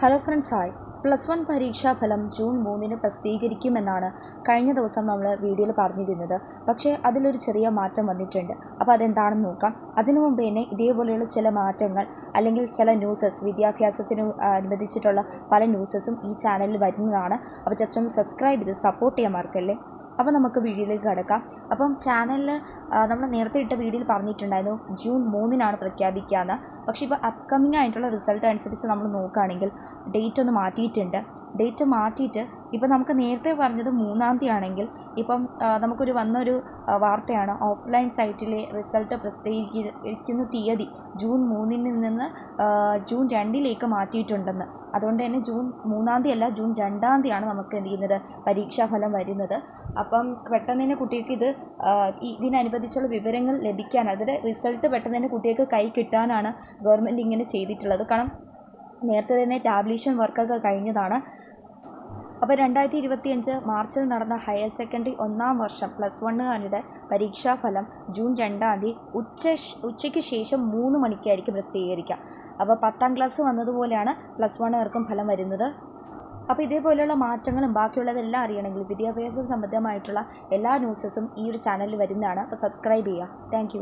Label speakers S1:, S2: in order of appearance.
S1: Hello friends hi plus one പരീക്ഷാ ഫലം June മൂന്നിന് പ്രസിദ്ധീകരിക്കുമെന്നാണ് കഴിഞ്ഞ ദിവസം നമ്മൾ വീഡിയോയിൽ പറഞ്ഞിരുന്നത്. പക്ഷേ അതിലൊരു ചെറിയ മാറ്റം വന്നിട്ടുണ്ട്. അപ്പോൾ അതെന്താണെന്ന് നോക്കാം. അതിനു മുമ്പ് തന്നെ ഇതേപോലെയുള്ള ചില മാറ്റങ്ങൾ അല്ലെങ്കിൽ ചില ന്യൂസസ് വിദ്യാഭ്യാസത്തിന് അനുബന്ധിച്ചിട്ടുള്ള പല ന്യൂസസും ഈ ചാനലിൽ വരുന്നതാണ്. അപ്പോൾ ജസ്റ്റ് ഒന്ന് സബ്സ്ക്രൈബ് ചെയ്ത് സപ്പോർട്ട് ചെയ്യാൻ മറക്കല്ലേ? അപ്പോൾ നമുക്ക് വീഡിയോയിലേക്ക് കടക്കാം. അപ്പം ചാനലിൽ നമ്മൾ നേരത്തെ ഇട്ട വീഡിയോയിൽ പറഞ്ഞിട്ടുണ്ടായിരുന്നു ജൂൺ മൂന്നിനാണ് പ്രഖ്യാപിക്കുക എന്ന് പക്ഷേ ഇപ്പോൾ അപ്കമ്മിങ് ആയിട്ടുള്ള റിസൾട്ട് അനുസരിച്ച് നമ്മൾ നോക്കുകയാണെങ്കിൽ ഡേറ്റ് ഒന്ന് മാറ്റിയിട്ടുണ്ട്. ഡേറ്റ് മാറ്റിയിട്ട് ഇപ്പം നമുക്ക് നേരത്തെ പറഞ്ഞത് മൂന്നാം തീയതി ആണെങ്കിൽ ഇപ്പം നമുക്കൊരു വന്നൊരു വാർത്തയാണ് ഓഫ്ലൈൻ സൈറ്റിലെ റിസൾട്ട് പ്രസിദ്ധീകരിക്കുന്ന തീയതി ജൂൺ മൂന്നിൽ നിന്ന് ജൂൺ രണ്ടിലേക്ക് മാറ്റിയിട്ടുണ്ടെന്ന്. അതുകൊണ്ട് തന്നെ ജൂൺ മൂന്നാം തീയതി അല്ല ജൂൺ രണ്ടാം തീയതിയാണ് നമുക്ക് എന്ത് ചെയ്യുന്നത്? പരീക്ഷാഫലം വരുന്നത്. അപ്പം പെട്ടെന്ന് തന്നെ കുട്ടികൾക്ക് ഇത് ഇതിനനുബന്ധിച്ചുള്ള വിവരങ്ങൾ ലഭിക്കാൻ അതിന്റെ റിസൾട്ട് പെട്ടെന്ന് തന്നെ കുട്ടികൾക്ക് കൈ കിട്ടാനാണ് ഗവൺമെന്റ് ഇങ്ങനെ ചെയ്തിട്ടുള്ളത്. കാരണം നേരത്തെ തന്നെ ടാബ്ലേഷൻ വർക്കൊക്കെ കഴിഞ്ഞതാണ്. അപ്പോൾ രണ്ടായിരത്തി ഇരുപത്തിയഞ്ച് മാർച്ചിൽ നടന്ന ഹയർ സെക്കൻഡറി ഒന്നാം വർഷം പ്ലസ് വണ്ണുകാരുടെ പരീക്ഷാഫലം ജൂൺ രണ്ടാം തീയതി ഉച്ച ഉച്ചയ്ക്ക് ശേഷം മൂന്ന് മണിക്കായിരിക്കും പ്രസിദ്ധീകരിക്കുക അപ്പോൾ പത്താം ക്ലാസ് വന്നതുപോലെയാണ് പ്ലസ് വണ്ണുകാർക്കും ഫലം വരുന്നത്. അപ്പോൾ ഇതേപോലെയുള്ള മാറ്റങ്ങളും ബാക്കിയുള്ളതെല്ലാം അറിയണമെങ്കിൽ വിദ്യാഭ്യാസ സംബന്ധമായിട്ടുള്ള എല്ലാ ന്യൂസസും ഈ ഒരു ചാനലിൽ വരുന്നതാണ്. അപ്പോൾ സബ്സ്ക്രൈബ് ചെയ്യുക. താങ്ക്